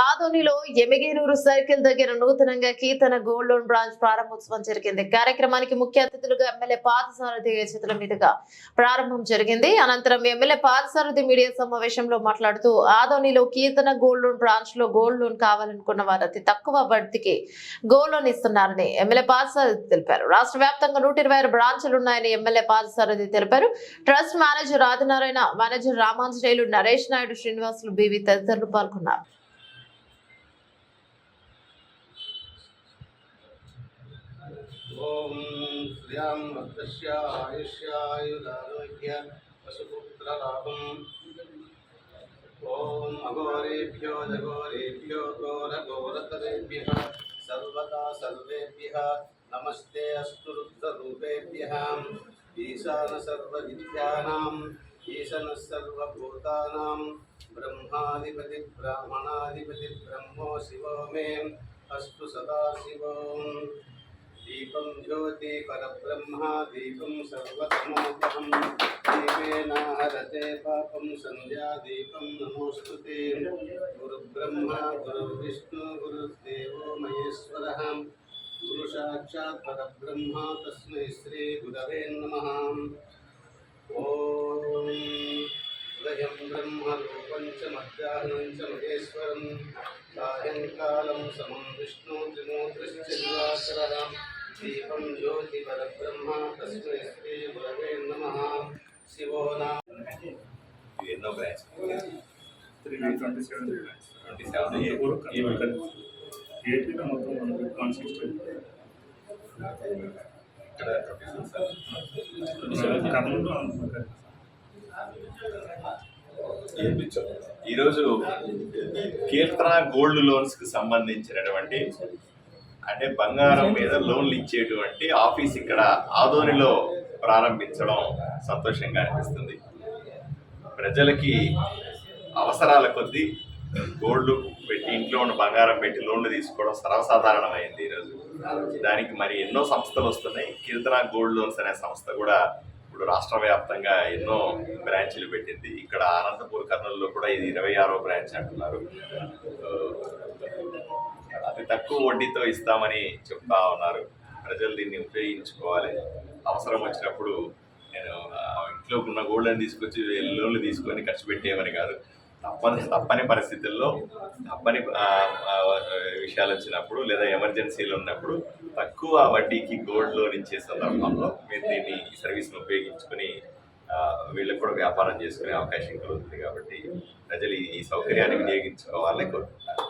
ఆదోనిలో ఎమిగేనూరు సర్కిల్ దగ్గర నూతనంగా కీర్తన గోల్డ్ లోన్ బ్రాంచ్ ప్రారంభోత్సవం జరిగింది. కార్యక్రమానికి ముఖ్య అతిథులుగా ఎమ్మెల్యే పాదసారథి చేతుల మీదుగా ప్రారంభం జరిగింది. అనంతరం ఎమ్మెల్యే పాదసారథి మీడియా సమావేశంలో మాట్లాడుతూ ఆదోనిలో కీర్తన గోల్డ్ లోన్ బ్రాంచ్లో గోల్డ్ లోన్ కావాలనుకున్న వారు అతి తక్కువ వడ్డీకి గోల్డ్ లోన్ ఇస్తున్నారని ఎమ్మెల్యే పాదసారథి తెలిపారు. రాష్ట్ర వ్యాప్తంగా నూట ఇరవై బ్రాంచ్లు ఉన్నాయని ఎమ్మెల్యే పాదసారథి తెలిపారు. Trust manager Adinarayana manager Ramanjaneyulu Naresh Naidu Srinivasulu BV తదితరులు పాల్గొన్నారు. ॐ श्रियाँ भक्तस्य आयुष्यायुरारोग्य वसुपुत्रलाभम्। ॐ अघोरेभ्यो जघोरेभ्यो घोरघोरतरेभ्यः, सर्वदा सर्वेभ्यः, नमस्ते अस्तु रुद्ररूपेभ्यः। ईशानसर्वविद्यानाम् ईशनसर्वभूतानां ब्रह्माधिपतिब्राह्मणाधिपतिर्ब्रह्मो शिवो मे, अस्तु सदाशिवम् दीपं ज्योति परब्रह्मा, दीपं सर्वतमोपहं दीपेन हरते पापं सन्ध्यादीपं नमोऽस्तु ते। गुरुब्रह्मा, गुरुर्विष्णु, गुरुर्देवो महेश्वरः। गुरुसाक्षात् परब्रह्मा, तस्मै श्रीगुरवे नमः। ॐ हृदयं ब्रह्मरूपं च मध्याह्नं च महेश्वरम्। విష్ణు త్రిమూర్తిశ్చరాకర దీపం జ్యోతి పరబ్రహ్మ తస్మై శ్రీ గురవే నమః శివో నా ఎన్నో branch three twenty seven twenty seven ఏపీలో మొత్తం మనకు కాన్స్టిట్యూషన్ ఇక్కడ కర్నూలు ఈరోజు కీర్తన గోల్డ్ లోన్స్కి సంబంధించినటువంటి అంటే బంగారం మీద లోన్లు ఇచ్చేటువంటి ఆఫీస్ ఇక్కడ ఆదోనిలో ప్రారంభించడం సంతోషంగా అనిపిస్తుంది. ప్రజలకి అవసరాల కొద్దీ గోల్డ్ పెట్టి ఇంట్లో ఉన్న బంగారం పెట్టి లోన్లు తీసుకోవడం సర్వసాధారణమైంది ఈరోజు. దానికి మరి ఎన్నో సంస్థలు వస్తున్నాయి. కీర్తన గోల్డ్ లోన్స్ అనే సంస్థ కూడా ఇప్పుడు రాష్ట్ర వ్యాప్తంగా ఎన్నో బ్రాంచ్లు పెట్టింది. ఇక్కడ అనంతపూర్ కర్నూలులో కూడా ఇది ఇరవై ఆరో బ్రాంచ్ అంటున్నారు. అతి తక్కువ వడ్డీతో ఇస్తామని చెప్తా ఉన్నారు. ప్రజలు దీన్ని ఉపయోగించుకోవాలి. అవసరం వచ్చినప్పుడు నేను ఇంట్లో ఉన్న గోల్డ్ని తీసుకొచ్చి లోన్లు తీసుకొని ఖర్చు పెట్టేవని కాదు. తప్పని తప్పని పరిస్థితుల్లో తప్పని విషయాలు వచ్చినప్పుడు లేదా ఎమర్జెన్సీలు ఉన్నప్పుడు తక్కువ వడ్డీకి గోల్డ్ లోన్ ఇచ్చే సందర్భంలో మీరు దీన్ని ఈ సర్వీస్ను ఉపయోగించుకుని వీళ్ళకి కూడా వ్యాపారం చేసుకునే అవకాశం కలుగుతుంది కాబట్టి ప్రజలు ఈ సౌకర్యాన్ని వినియోగించుకోవాలని కోరుకుంటారు